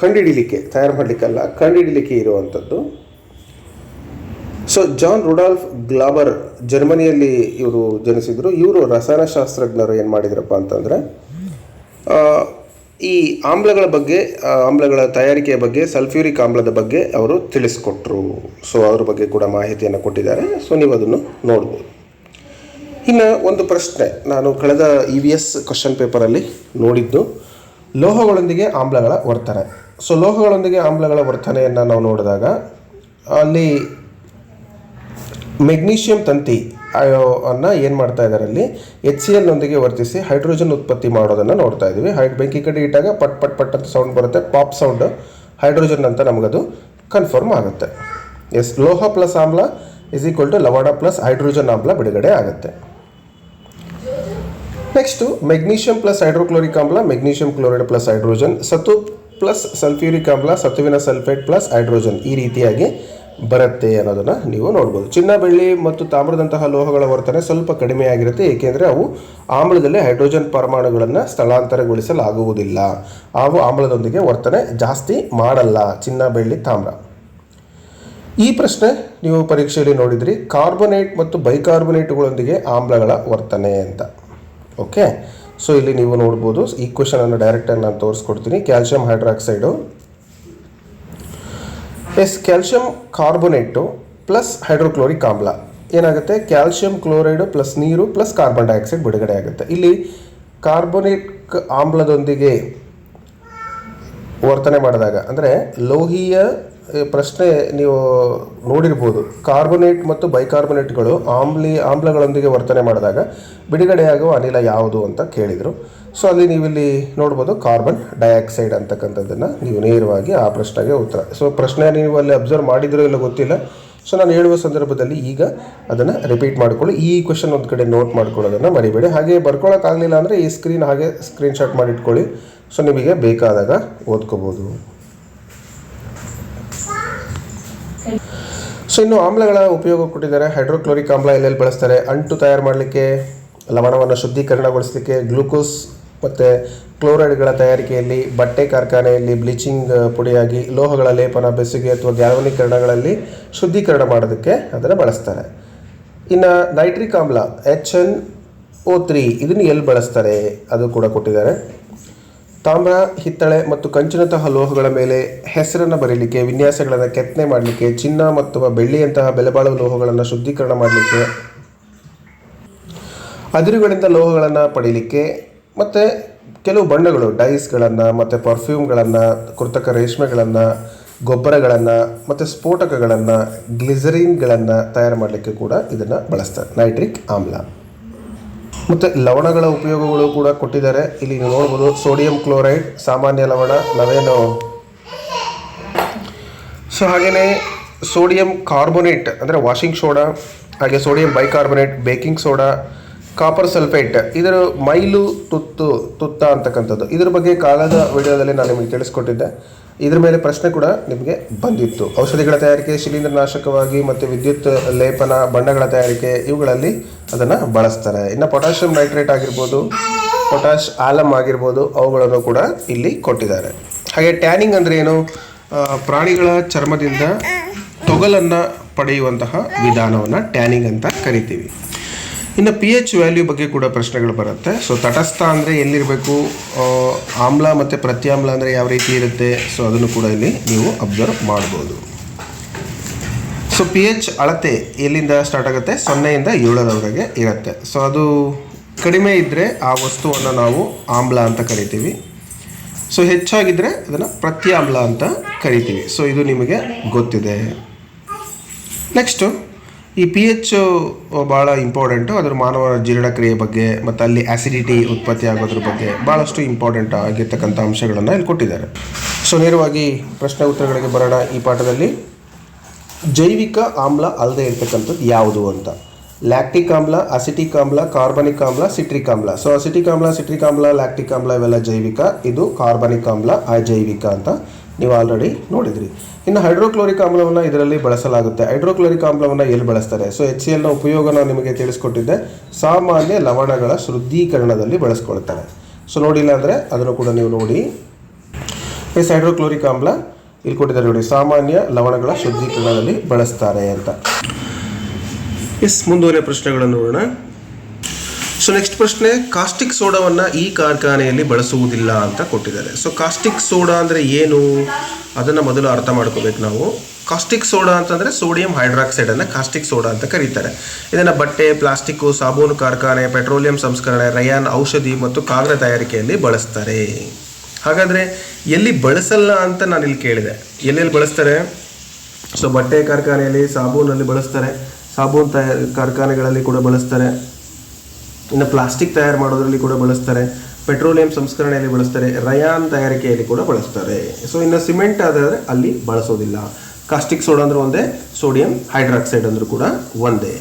ಕಂಡುಹಿಡಿಲಿಕ್ಕೆ ತಯಾರು ಮಾಡಲಿಕ್ಕಲ್ಲ ಕಂಡುಹಿಡಿಲಿಕ್ಕೆ ಇರುವಂಥದ್ದು ಸೊ ಜಾನ್ ರುಡಾಲ್ಫ್ ಗ್ಲಾಬರ್ ಜರ್ಮನಿಯಲ್ಲಿ ಇವರು ಜನಿಸಿದರು. ಇವರು ರಸಾಯನಶಾಸ್ತ್ರಜ್ಞರು ಏನು ಮಾಡಿದ್ರಪ್ಪ ಅಂತಂದರೆ ಈ ಆಮ್ಲಗಳ ಬಗ್ಗೆ ಆಮ್ಲಗಳ ತಯಾರಿಕೆಯ ಬಗ್ಗೆ, ಸಲ್ಫ್ಯೂರಿಕ್ ಆಮ್ಲದ ಬಗ್ಗೆ ಅವರು ತಿಳಿಸ್ಕೊಟ್ರು. ಸೊ ಅದ್ರ ಬಗ್ಗೆ ಕೂಡ ಮಾಹಿತಿಯನ್ನು ಕೊಟ್ಟಿದ್ದಾರೆ. ಸೊ ನೀವು ಅದನ್ನು ನೋಡ್ಬೋದು. ಇನ್ನು ಒಂದು ಪ್ರಶ್ನೆ. ನಾನು ಕಳೆದ ಇ ವಿ ಎಸ್ ಕ್ವಶನ್ ಪೇಪರಲ್ಲಿ ನೋಡಿದ್ದು, ಲೋಹಗಳೊಂದಿಗೆ ಆಮ್ಲಗಳ ವರ್ತನೆ. ಸೊ ಲೋಹಗಳೊಂದಿಗೆ ಆಮ್ಲಗಳ ವರ್ತನೆಯನ್ನು ನಾವು ನೋಡಿದಾಗ, ಅಲ್ಲಿ ಮೆಗ್ನೀಷಿಯಂ ತಂತಿ ಅನ್ನ ಏನು ಮಾಡ್ತಾ ಇದ್ದಾರೆ ಅಲ್ಲಿ ಎಚ್ ಸಿ ಎಲ್ನೊಂದಿಗೆ ವರ್ತಿಸಿ ಹೈಡ್ರೋಜನ್ ಉತ್ಪತ್ತಿ ಮಾಡೋದನ್ನು ನೋಡ್ತಾ ಇದ್ದೀವಿ ಹೈಡ್ ಬೆಂಕಿ ಕಡೆ ಇಟ್ಟಾಗ ಪಟ್ ಪಟ್ ಪಟ್ ಅಂತ ಸೌಂಡ್ ಬರುತ್ತೆ. ಪಾಪ್ ಸೌಂಡ್ ಹೈಡ್ರೋಜನ್ ಅಂತ ನಮಗದು ಕನ್ಫರ್ಮ್ ಆಗುತ್ತೆ. ಎಸ್ ಲೋಹ ಪ್ಲಸ್ ಆಮ್ಲ ಇಸ್ ಈಕ್ವಲ್ ಟು ಲವಾಡ ಪ್ಲಸ್ ಹೈಡ್ರೋಜನ್ ಆಮ್ಲ ಬಿಡುಗಡೆ ಆಗುತ್ತೆ. ನೆಕ್ಸ್ಟು ಮೆಗ್ನೀಷಿಯಂ ಪ್ಲಸ್ ಹೈಡ್ರೋಕ್ಲೋರಿಕ್ ಆಮ್ಲ ಮೆಗ್ನೀಷಿಯಂ ಕ್ಲೋರೈಡ್ ಪ್ಲಸ್ ಹೈಡ್ರೋಜನ್ ಸತು ಪ್ಲಸ್ ಸಲ್ಫ್ಯೂರಿಕ್ ಆಮ್ಲ ಸತುವಿನ ಸಲ್ಫೇಟ್ ಪ್ಲಸ್ ಹೈಡ್ರೋಜನ್ ಈ ರೀತಿಯಾಗಿ ಬರುತ್ತೆ ಅನ್ನೋದನ್ನು ನೀವು ನೋಡ್ಬೋದು. ಚಿನ್ನ ಬೆಳ್ಳಿ ಮತ್ತು ತಾಮ್ರದಂತಹ ಲೋಹಗಳ ವರ್ತನೆ ಸ್ವಲ್ಪ ಕಡಿಮೆಯಾಗಿರುತ್ತೆ, ಏಕೆಂದರೆ ಅವು ಆಮ್ಲದಲ್ಲಿ ಹೈಡ್ರೋಜನ್ ಪರಮಾಣುಗಳನ್ನು ಸ್ಥಳಾಂತರಗೊಳಿಸಲಾಗುವುದಿಲ್ಲ. ಅವು ಆಮ್ಲದೊಂದಿಗೆ ವರ್ತನೆ ಜಾಸ್ತಿ ಮಾಡಲ್ಲ. ಚಿನ್ನ ಬೆಳ್ಳಿ ತಾಮ್ರ. ಈ ಪ್ರಶ್ನೆ ನೀವು ಪರೀಕ್ಷೆಯಲ್ಲಿ ನೋಡಿದ್ರಿ, ಕಾರ್ಬೊನೇಟ್ ಮತ್ತು ಬೈಕಾರ್ಬೊನೇಟ್ಗಳೊಂದಿಗೆ ಆಮ್ಲಗಳ ವರ್ತನೆ ಅಂತ. ಓಕೆ? ಸೊ, ಇಲ್ಲಿ ನೀವು ನೋಡ್ಬೋದು, ಈ ಕ್ವಶನನ್ನು ಡೈರೆಕ್ಟಾಗಿ ನಾನು ತೋರಿಸ್ಕೊಡ್ತೀನಿ. Calcium hydroxide yes, calcium carbonate plus hydrochloric ಆಮ್ಲ. ಏನಾಗುತ್ತೆ? ಕ್ಯಾಲ್ಶಿಯಂ ಕ್ಲೋರೈಡು ಪ್ಲಸ್ ನೀರು ಪ್ಲಸ್ ಕಾರ್ಬನ್ ಡೈಆಕ್ಸೈಡ್ ಬಿಡುಗಡೆ ಆಗುತ್ತೆ. ಇಲ್ಲಿ ಕಾರ್ಬೋನೇಟ್ ಆಮ್ಲದೊಂದಿಗೆ ವರ್ತನೆ ಮಾಡಿದಾಗ, ಅಂದರೆ ಲೋಹೀಯ ಪ್ರಶ್ನೆ ನೀವು ನೋಡಿರ್ಬೋದು. ಕಾರ್ಬೊನೇಟ್ ಮತ್ತು ಬೈಕಾರ್ಬೊನೇಟ್ಗಳು ಆಮ್ಲಿ, ಆಮ್ಲಗಳೊಂದಿಗೆ ವರ್ತನೆ ಮಾಡಿದಾಗ ಬಿಡುಗಡೆಯಾಗುವ ಅನಿಲ ಯಾವುದು ಅಂತ ಕೇಳಿದರು. ಸೊ, ಅಲ್ಲಿ ನೀವಿಲ್ಲಿ ನೋಡ್ಬೋದು ಕಾರ್ಬನ್ ಡೈಆಕ್ಸೈಡ್ ಅಂತಕ್ಕಂಥದ್ದನ್ನು ನೀವು ನೇರವಾಗಿ ಆ ಪ್ರಶ್ನೆಗೆ ಉತ್ತರ. ಸೊ, ಪ್ರಶ್ನೆ ನೀವು ಅಲ್ಲಿ ಅಬ್ಸರ್ವ್ ಮಾಡಿದ್ರೋ ಇಲ್ಲ ಗೊತ್ತಿಲ್ಲ. ಸೊ, ನಾನು ಹೇಳುವ ಸಂದರ್ಭದಲ್ಲಿ ಈಗ ಅದನ್ನು ರಿಪೀಟ್ ಮಾಡ್ಕೊಳ್ಳಿ. ಈ ಕ್ವಶನ್ ಒಂದು ಕಡೆ ನೋಟ್ ಮಾಡ್ಕೊಳ್ಳೋದನ್ನು ಮರಿಬೇಡಿ. ಹಾಗೆ ಬರ್ಕೊಳ್ಳೋಕ್ಕಾಗಲಿಲ್ಲ ಅಂದರೆ ಈ ಸ್ಕ್ರೀನ್ ಹಾಗೆ ಸ್ಕ್ರೀನ್ಶಾಟ್ ಮಾಡಿಟ್ಕೊಳ್ಳಿ. ಸೊ, ನಿಮಗೆ ಬೇಕಾದಾಗ ಓದ್ಕೋಬೋದು. ಸೊ ಇನ್ನು ಆಮ್ಲಗಳ ಉಪಯೋಗ ಕೊಟ್ಟಿದ್ದಾರೆ. ಹೈಡ್ರೋಕ್ಲೋರಿಕ್ ಆಮ್ಲ ಎಲ್ಲೆಲ್ಲಿ ಬಳಸ್ತಾರೆ. ಅಂಟು ತಯಾರು ಮಾಡಲಿಕ್ಕೆ, ಲವಣವನ್ನು ಶುದ್ಧೀಕರಣಗೊಳಿಸಲಿಕ್ಕೆ ಗ್ಲೂಕೋಸ್ ಮತ್ತು ಕ್ಲೋರೈಡ್ಗಳ ತಯಾರಿಕೆಯಲ್ಲಿ ಬಟ್ಟೆ ಕಾರ್ಖಾನೆಯಲ್ಲಿ ಬ್ಲೀಚಿಂಗ್ ಪುಡಿಯಾಗಿ ಲೋಹಗಳ ಲೇಪನ ಬೆಸುಗೆ ಅಥವಾ ಗ್ಯಾಲ್ವನೀಕರಣಗಳಲ್ಲಿ ಶುದ್ಧೀಕರಣ ಮಾಡೋದಕ್ಕೆ ಅದನ್ನು ಬಳಸ್ತಾರೆ. ಇನ್ನು ನೈಟ್ರಿಕ್ ಆಮ್ಲ, ಎಚ್ ಎನ್ ಓ ತ್ರೀ ಇದನ್ನು ಎಲ್ಲಿ ಬಳಸ್ತಾರೆ ಅದು ಕೂಡ ಕೊಟ್ಟಿದ್ದಾರೆ. ತಾಮ್ರ, ಹಿತ್ತಳೆ ಮತ್ತು ಕಂಚಿನಂತಹ ಲೋಹಗಳ ಮೇಲೆ ಹೆಸರನ್ನು ಬರೀಲಿಕ್ಕೆ, ವಿನ್ಯಾಸಗಳನ್ನು ಕೆತ್ತನೆ ಮಾಡಲಿಕ್ಕೆ, ಚಿನ್ನ ಮತ್ತು ಬೆಳ್ಳಿಯಂತಹ ಬೆಲೆಬಾಳುವ ಲೋಹಗಳನ್ನು ಶುದ್ಧೀಕರಣ ಮಾಡಲಿಕ್ಕೆ, ಅದಿರುಗಳಿಂದ ಲೋಹಗಳನ್ನು ಪಡೀಲಿಕ್ಕೆ ಮತ್ತು ಕೆಲವು ಬಣ್ಣಗಳು, ಡೈಸ್ಗಳನ್ನು ಮತ್ತು ಪರ್ಫ್ಯೂಮ್ಗಳನ್ನು ಕೃತಕ ರೇಷ್ಮೆಗಳನ್ನು, ಗೊಬ್ಬರಗಳನ್ನು ಮತ್ತು ಸ್ಫೋಟಕಗಳನ್ನು, ಗ್ಲಿಸರಿನ್ಗಳನ್ನು ತಯಾರು ಮಾಡಲಿಕ್ಕೆ ಕೂಡ ಇದನ್ನು ಬಳಸ್ತಾರೆ. ನೈಟ್ರಿಕ್ ಆಮ್ಲ. ಮತ್ತು ಲವಣಗಳ ಉಪಯೋಗಗಳು ಕೂಡ ಕೊಟ್ಟಿದ್ದಾರೆ. ಇಲ್ಲಿ ನೀವು ನೋಡ್ಬೋದು ಸೋಡಿಯಂ ಕ್ಲೋರೈಡ್ ಸಾಮಾನ್ಯ ಲವಣ ನಾವೇನು ಸೊ ಹಾಗೆಯೇ ಸೋಡಿಯಂ ಕಾರ್ಬೋನೇಟ್ ಅಂದರೆ ವಾಷಿಂಗ್ ಸೋಡಾ ಹಾಗೆ sodium bicarbonate baking soda copper sulphate ಇದರ ಮೈಲು ತುತ್ತು, ತುತ್ತ ಅಂತಕ್ಕಂಥದ್ದು. ಇದ್ರ ಬಗ್ಗೆ ಕಾಲದ ವಿಡಿಯೋದಲ್ಲಿ ನಾನು ನಿಮಗೆ ತಿಳಿಸ್ಕೊಟ್ಟಿದ್ದೆ. ಇದರ ಮೇಲೆ ಪ್ರಶ್ನೆ ಕೂಡ ನಿಮಗೆ ಬಂದಿತ್ತು. ಔಷಧಿಗಳ ತಯಾರಿಕೆ, ಶಿಲೀಂಧ್ರನಾಶಕವಾಗಿ ಮತ್ತು ವಿದ್ಯುತ್, ಲೇಪನ, ಬಣ್ಣಗಳ ತಯಾರಿಕೆ, ಇವುಗಳಲ್ಲಿ ಅದನ್ನು ಬಳಸ್ತಾರೆ. ಇನ್ನು ಪೊಟ್ಯಾಷಿಯಂ ನೈಟ್ರೇಟ್ ಆಗಿರ್ಬೋದು ಪೊಟ್ಯಾಶ್ ಆಲಮ್ ಆಗಿರ್ಬೋದು, ಅವುಗಳನ್ನು ಕೂಡ ಇಲ್ಲಿ ಕೊಟ್ಟಿದ್ದಾರೆ. ಹಾಗೆ ಟ್ಯಾನಿಂಗ್ ಅಂದರೆ ಏನು? ಪ್ರಾಣಿಗಳ ಚರ್ಮದಿಂದ ತೊಗಲನ್ನು ಪಡೆಯುವಂತಹ ವಿಧಾನವನ್ನು ಟ್ಯಾನಿಂಗ್ ಅಂತ ಕರಿತೀವಿ. ಇನ್ನು ಪಿ ಎಚ್ ವ್ಯಾಲ್ಯೂ ಬಗ್ಗೆ ಕೂಡ ಪ್ರಶ್ನೆಗಳು ಬರುತ್ತೆ. ಸೊ ತಟಸ್ಥ ಅಂದರೆ ಎಲ್ಲಿರಬೇಕು? ಆಮ್ಲ ಮತ್ತು ಪ್ರತ್ಯಾಮ್ಲ ಅಂದರೆ ಯಾವ ರೀತಿ ಇರುತ್ತೆ? ಸೊ ಅದನ್ನು ಕೂಡ ಇಲ್ಲಿ ನೀವು ಅಬ್ಸರ್ವ್ ಮಾಡ್ಬೋದು. ಸೊ ಪಿ ಎಚ್ ಅಳತೆ ಎಲ್ಲಿಂದ ಸ್ಟಾರ್ಟ್ ಆಗುತ್ತೆ? ಸೊನ್ನೆಯಿಂದ ಏಳರವರೆಗೆ ಇರುತ್ತೆ. ಸೊ ಅದು ಕಡಿಮೆ ಇದ್ದರೆ ಆ ವಸ್ತುವನ್ನು ನಾವು ಆಮ್ಲ ಅಂತ ಕರಿತೀವಿ. ಸೊ ಹೆಚ್ಚಾಗಿದ್ದರೆ ಅದನ್ನು ಪ್ರತ್ಯಾಮ್ಲ ಅಂತ ಕರಿತೀವಿ. ಸೊ ಇದು ನಿಮಗೆ ಗೊತ್ತಿದೆ. ನೆಕ್ಸ್ಟು ಈ ಪಿ ಎಚ್ ಭಾಳ ಇಂಪಾರ್ಟೆಂಟು ಅದರ ಮಾನವ ಜೀರ್ಣಕ್ರಿಯೆ ಬಗ್ಗೆ, ಮತ್ತು ಅಲ್ಲಿ ಆ್ಯಸಿಡಿಟಿ ಉತ್ಪತ್ತಿ ಆಗೋದ್ರ ಬಗ್ಗೆ ಭಾಳಷ್ಟು ಇಂಪಾರ್ಟೆಂಟ್ ಆಗಿರ್ತಕ್ಕಂಥ ಅಂಶಗಳನ್ನು ಇಲ್ಲಿ ಕೊಟ್ಟಿದ್ದಾರೆ. ಸೊ ನೇರವಾಗಿ ಪ್ರಶ್ನೆ ಉತ್ತರಗಳಿಗೆ ಬರೋಣ ಈ ಪಾಠದಲ್ಲಿ. ಜೈವಿಕ ಆಮ್ಲ ಅಲ್ಲದೆ ಇರ್ತಕ್ಕಂಥದ್ದು ಯಾವುದು ಅಂತ? ಲ್ಯಾಕ್ಟಿಕ್ ಆಮ್ಲ ಅಸಿಟಿಕ್ ಆಮ್ಲ ಕಾರ್ಬನಿಕ್ ಆಮ್ಲ ಸಿಟ್ರಿಕ್ ಆಮ್ಲ. ಸೊ ಅಸಿಟಿಕ್ ಆಮ್ಲ ಸಿಟ್ರಿಕ್ ಆಮ್ಲ ಲ್ಯಾಕ್ಟಿಕ್ ಆಮ್ಲ ಇವೆಲ್ಲ ಜೈವಿಕ. ಇದು ಕಾರ್ಬನಿಕ್ ಆಮ್ಲ, ಅಜೈವಿಕ ಅಂತ ನೀವು ಆಲ್ರೆಡಿ ನೋಡಿದ್ರಿ. ಇನ್ನು ಹೈಡ್ರೋಕ್ಲೋರಿಕ್ ಆಮ್ಲವನ್ನು ಇದರಲ್ಲಿ ಬಳಸಲಾಗುತ್ತೆ. ಹೈಡ್ರೋಕ್ಲೋರಿಕ್ ಆಮ್ಲವನ್ನು ಎಲ್ಲಿ ಬಳಸ್ತಾರೆ? ಸೊ ಎಚ್ ಸಿ ಎಲ್ನ ಉಪಯೋಗ ನಾನು ನಿಮಗೆ ತಿಳಿಸ್ಕೊಟ್ಟಿದ್ದೆ. ಸಾಮಾನ್ಯ ಲವಣಗಳ ಶುದ್ಧೀಕರಣದಲ್ಲಿ ಬಳಸ್ಕೊಳ್ತಾರೆ. ಸೊ ನೋಡಿಲ್ಲ ಅಂದರೆ ಅದನ್ನು ಕೂಡ ನೀವು ನೋಡಿ. ಎಸ್ ಹೈಡ್ರೋಕ್ಲೋರಿಕ್ ಆಮ್ಲ ಇಲ್ಲಿ ಕೊಟ್ಟಿದ್ದಾರೆ ನೋಡಿ. ಸಾಮಾನ್ಯ ಲವಣಗಳ ಶುದ್ಧೀಕರಣದಲ್ಲಿ ಬಳಸ್ತಾರೆ ಅಂತ. ಎಸ್ ಮುಂದುವರೆ ಪ್ರಶ್ನೆಗಳನ್ನು ನೋಡೋಣ. ಸೊ ನೆಕ್ಸ್ಟ್ ಪ್ರಶ್ನೆ ಕಾಸ್ಟಿಕ್ ಸೋಡಾವನ್ನು ಈ ಕಾರ್ಖಾನೆಯಲ್ಲಿ ಬಳಸುವುದಿಲ್ಲ ಅಂತ ಕೊಟ್ಟಿದ್ದಾರೆ. ಸೊ ಕಾಸ್ಟಿಕ್ ಸೋಡಾ ಅಂದರೆ ಏನು? ಅದನ್ನು ಮೊದಲು ಅರ್ಥ ಮಾಡ್ಕೋಬೇಕು ನಾವು. ಕಾಸ್ಟಿಕ್ ಸೋಡಾ ಅಂತಂದರೆ ಸೋಡಿಯಂ ಹೈಡ್ರಾಕ್ಸೈಡನ್ನು ಕಾಸ್ಟಿಕ್ ಸೋಡಾ ಅಂತ ಕರೀತಾರೆ. ಇದನ್ನು ಬಟ್ಟೆ ಪ್ಲಾಸ್ಟಿಕ್ಕು ಸಾಬೂನು ಕಾರ್ಖಾನೆ ಪೆಟ್ರೋಲಿಯಂ ಸಂಸ್ಕರಣೆ, ರಯಾನ್ ಔಷಧಿ ಮತ್ತು ಕಾಗದ ತಯಾರಿಕೆಯಲ್ಲಿ ಬಳಸ್ತಾರೆ. ಹಾಗಾದರೆ ಎಲ್ಲಿ ಬಳಸಲ್ಲ ಅಂತ ನಾನು ಇಲ್ಲಿ ಕೇಳಿದೆ. ಎಲ್ಲೆಲ್ಲಿ ಬಳಸ್ತಾರೆ? ಸೊ ಬಟ್ಟೆ ಕಾರ್ಖಾನೆಯಲ್ಲಿ, ಸಾಬೂನಲ್ಲಿ ಬಳಸ್ತಾರೆ. ಸಾಬೂನು ತಯಾರಿ ಕಾರ್ಖಾನೆಗಳಲ್ಲಿ ಕೂಡ ಬಳಸ್ತಾರೆ. ಇನ್ನು ಪ್ಲಾಸ್ಟಿಕ್ ತಯಾರು ಮಾಡೋದ್ರಲ್ಲಿ ಕೂಡ ಬಳಸ್ತಾರೆ, ಪೆಟ್ರೋಲಿಯಂ ಸಂಸ್ಕರಣೆಯಲ್ಲಿ ಬಳಸ್ತಾರೆ, ರಯಾನ್ ತಯಾರಿಕೆಯಲ್ಲಿ ಕೂಡ ಬಳಸ್ತಾರೆ. ಸೊ ಇನ್ನು ಸಿಮೆಂಟ್ ಆದರೆ ಅಲ್ಲಿ ಬಳಸೋದಿಲ್ಲ. ಕಾಸ್ಟಿಕ್ ಸೋಡಾ ಅಂದ್ರೆ ಒಂದೇ ಸೋಡಿಯಂ ಹೈಡ್ರಾಕ್ಸೈಡ್ ಅಂದರೂ ಕೂಡ ಒಂದೇ.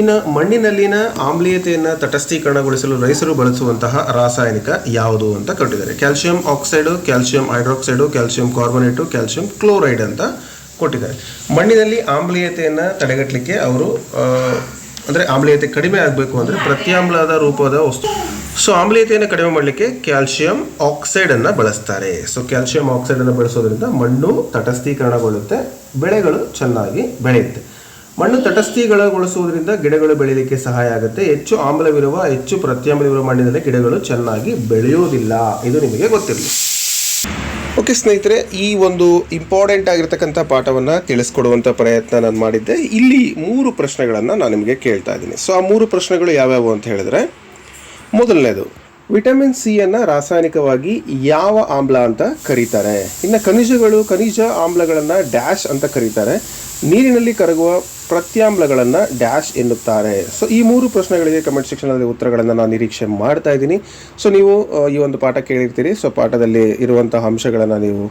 ಇನ್ನು ಮಣ್ಣಿನಲ್ಲಿನ ಆಮ್ಲೀಯತೆಯನ್ನು ತಟಸ್ಥೀಕರಣಗೊಳಿಸಲು ರೈಸರು ಬಳಸುವಂತಹ ರಾಸಾಯನಿಕ ಯಾವುದು ಅಂತ ಕೊಟ್ಟಿದ್ದಾರೆ. Calcium oxide calcium hydroxide calcium carbonate calcium chloride ಅಂತ ಕೊಟ್ಟಿದ್ದಾರೆ. ಮಣ್ಣಿನಲ್ಲಿ ಆಮ್ಲೀಯತೆಯನ್ನು ತಡೆಗಟ್ಟಲಿಕ್ಕೆ ಅವರು ಅಂದರೆ ಆಮ್ಲೀಯತೆ ಕಡಿಮೆ ಆಗಬೇಕು ಅಂದರೆ ಪ್ರತ್ಯಾಮ್ಲದ ರೂಪದ ವಸ್ತು. ಸೊ ಆಮ್ಲೀಯತೆಯನ್ನು ಕಡಿಮೆ ಮಾಡಲಿಕ್ಕೆ ಕ್ಯಾಲ್ಸಿಯಂ ಆಕ್ಸೈಡನ್ನು ಬಳಸ್ತಾರೆ. ಸೊ ಕ್ಯಾಲ್ಸಿಯಂ ಆಕ್ಸೈಡನ್ನು ಬಳಸೋದ್ರಿಂದ ಮಣ್ಣು ತಟಸ್ಥೀಕರಣಗೊಳ್ಳುತ್ತೆ, ಬೆಳೆಗಳು ಚೆನ್ನಾಗಿ ಬೆಳೆಯುತ್ತೆ. ಮಣ್ಣು ತಟಸ್ಥೀಕರಣಗೊಳಿಸುವುದರಿಂದ ಗಿಡಗಳು ಬೆಳೀಲಿಕ್ಕೆ ಸಹಾಯ ಆಗುತ್ತೆ. ಹೆಚ್ಚು ಆಮ್ಲವಿರುವ, ಹೆಚ್ಚು ಪ್ರತ್ಯಾಮ್ಲವಿರುವ ಮಣ್ಣಿನಲ್ಲಿ ಗಿಡಗಳು ಚೆನ್ನಾಗಿ ಬೆಳೆಯುವುದಿಲ್ಲ. ಇದು ನಿಮಗೆ ಗೊತ್ತಿರಲಿ. ಓಕೆ, ಸ್ನೇಹಿತರೆ, ಈ ಒಂದು ಇಂಪಾರ್ಟೆಂಟ್ ಆಗಿರ್ತಕ್ಕಂಥ ಪಾಠವನ್ನು ತಿಳಿಸ್ಕೊಡುವಂಥ ಪ್ರಯತ್ನ ನಾನು ಮಾಡಿದ್ದೆ. ಇಲ್ಲಿ ಮೂರು ಪ್ರಶ್ನೆಗಳನ್ನು ನಾನು ನಿಮಗೆ ಕೇಳ್ತಾ ಇದ್ದೀನಿ. ಸೊ ಆ ಮೂರು ಪ್ರಶ್ನೆಗಳು ಯಾವ್ಯಾವು ಅಂತ ಹೇಳಿದ್ರೆ, ಮೊದಲನೇದು ವಿಟಮಿನ್ ಸಿ ಅನ್ನು ರಾಸಾಯನಿಕವಾಗಿ ಯಾವ ಆಮ್ಲ ಅಂತ ಕರೀತಾರೆ. ಇನ್ನು ಖನಿಜಗಳು, ಖನಿಜ ಆಮ್ಲಗಳನ್ನು ಡ್ಯಾಶ್ ಅಂತ ಕರೀತಾರೆ. ನೀರಿನಲ್ಲಿ ಕರಗುವ ಪ್ರತ್ಯಾಮ್ಲಗಳನ್ನು ಡ್ಯಾಶ್ ಎನ್ನುತ್ತಾರೆ. ಸೊ ಈ ಮೂರು ಪ್ರಶ್ನೆಗಳಿಗೆ ಕಮೆಂಟ್ ಸೆಕ್ಷನಲ್ಲಿ ಉತ್ತರಗಳನ್ನು ನಾನು ನಿರೀಕ್ಷೆ ಮಾಡ್ತಾ ಇದ್ದೀನಿ. ಸೊ ನೀವು ಈ ಒಂದು ಪಾಠ ಕೇಳಿರ್ತೀರಿ. ಸೊ ಪಾಠದಲ್ಲಿ ಇರುವಂತಹ ಅಂಶಗಳನ್ನು ನೀವು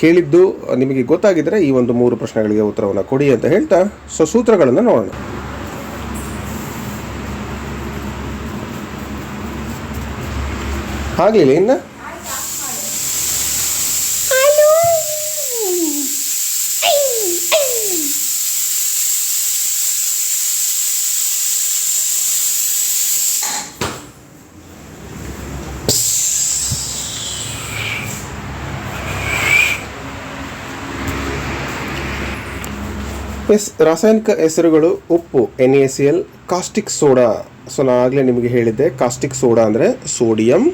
ಕೇಳಿದ್ದು ನಿಮಗೆ ಗೊತ್ತಾಗಿದ್ದರೆ ಈ ಒಂದು ಮೂರು ಪ್ರಶ್ನೆಗಳಿಗೆ ಉತ್ತರವನ್ನು ಕೊಡಿ ಅಂತ ಹೇಳ್ತಾ. ಸೊ ಸೂತ್ರಗಳನ್ನು ನೋಡೋಣ. ಆಗಲಿಲ್ಲ ಇನ್ನು? ಎಸ್ ರಾಸಾಯನಿಕ ಹೆಸರುಗಳು ಉಪ್ಪು N A C L caustic soda so ನಾನು ಆಗಲೇ ನಿಮಗೆ ಹೇಳಿದ್ದೆ ಕಾಸ್ಟಿಕ್ ಸೋಡಾ ಅಂದರೆ ಸೋಡಿಯಂ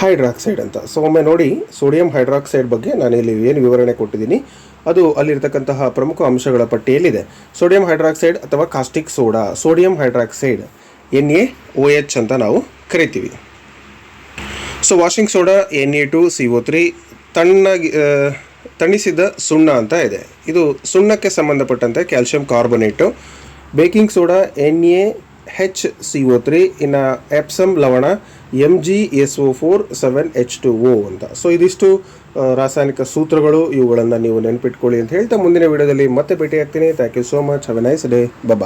ಹೈಡ್ರಾಕ್ಸೈಡ್ ಅಂತ. ಸೊ ಒಮ್ಮೆ ನೋಡಿ ಸೋಡಿಯಂ ಹೈಡ್ರಾಕ್ಸೈಡ್ ಬಗ್ಗೆ ನಾನು ಇಲ್ಲಿ ಏನು ವಿವರಣೆ ಕೊಟ್ಟಿದ್ದೀನಿ. ಅದು ಅಲ್ಲಿರ್ತಕ್ಕಂತಹ ಪ್ರಮುಖ ಅಂಶಗಳ ಪಟ್ಟಿಯಲ್ಲಿದೆ. ಸೋಡಿಯಂ ಹೈಡ್ರಾಕ್ಸೈಡ್ ಅಥವಾ caustic soda, sodium hydroxide, N A O H ಅಂತ ನಾವು ಕರಿತೀವಿ. So washing soda, N A two C O three, ತಣ್ಣಗಿ ತಣಿಸಿದ ಸುಣ್ಣ ಅಂತ ಇದೆ. ಇದು ಸುಣ್ಣಕ್ಕೆ ಸಂಬಂಧಪಟ್ಟಂತೆ calcium carbonate. Baking soda, N A H C O three, ಇನ್ನು ಎಪ್ಸಮ್ ಲವಣ M G S O four seven H two O ಅಂತ. ಸೊ ಇದಿಷ್ಟು ರಾಸಾಯನಿಕ ಸೂತ್ರಗಳು, ಇವುಗಳನ್ನು ನೀವು ನೆನಪಿಟ್ಕೊಳ್ಳಿ ಅಂತ ಹೇಳ್ತಾ ಮುಂದಿನ ವಿಡಿಯೋದಲ್ಲಿ ಮತ್ತೆ ಭೇಟಿಯಾಗ್ತೀನಿ. Thank you so much have a nice day bye